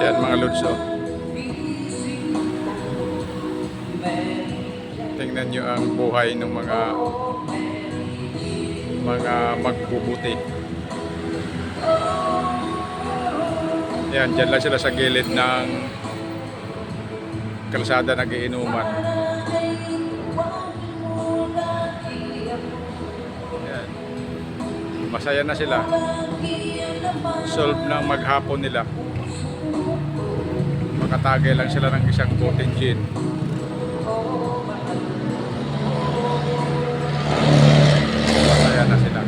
Yan mga lods oh. Tingnan nyo ang buhay ng mga mga magbubuti. Yan, dyan lang sila sa gilid ng kalsada nagiinuman. Masaya na sila. Solve ng maghapon nila. Makatagay lang sila ng isang cotton gin. Masaya na sila.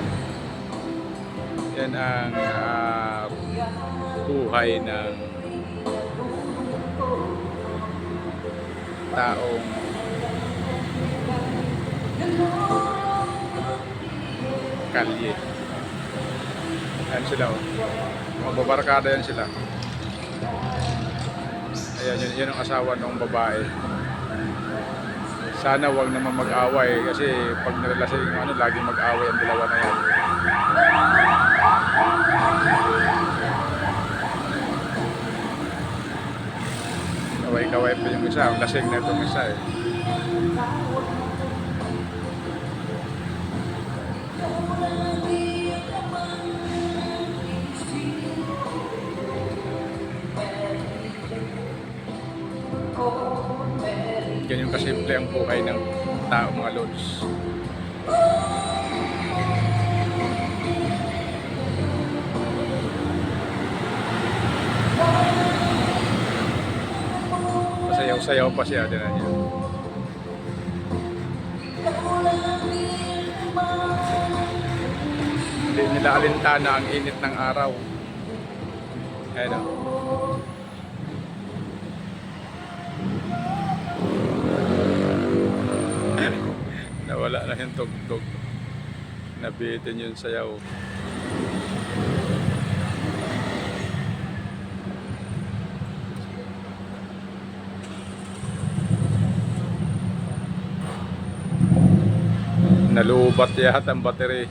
Yan ang ah, buhay ng taong kalye. Yan sila oh. Mga babarkada yan sila. Ayan, yun, yun ang asawa ng babae. Sana wag naman mag-away kasi pag narelasyon ano, laging mag-away ang dalawa na yan. Kaway-kaway pa yung isa. Ang lasing na itong isa eh. Ganyan kasimple ang buhay ng tao mga lods. Masayaw-sayaw pa siya din niya. Hindi nila alintana ang init ng araw. Ayun oh. o. Nawala na yung tugtog. Nabitin yung sayaw. Nalubat yata ang battery.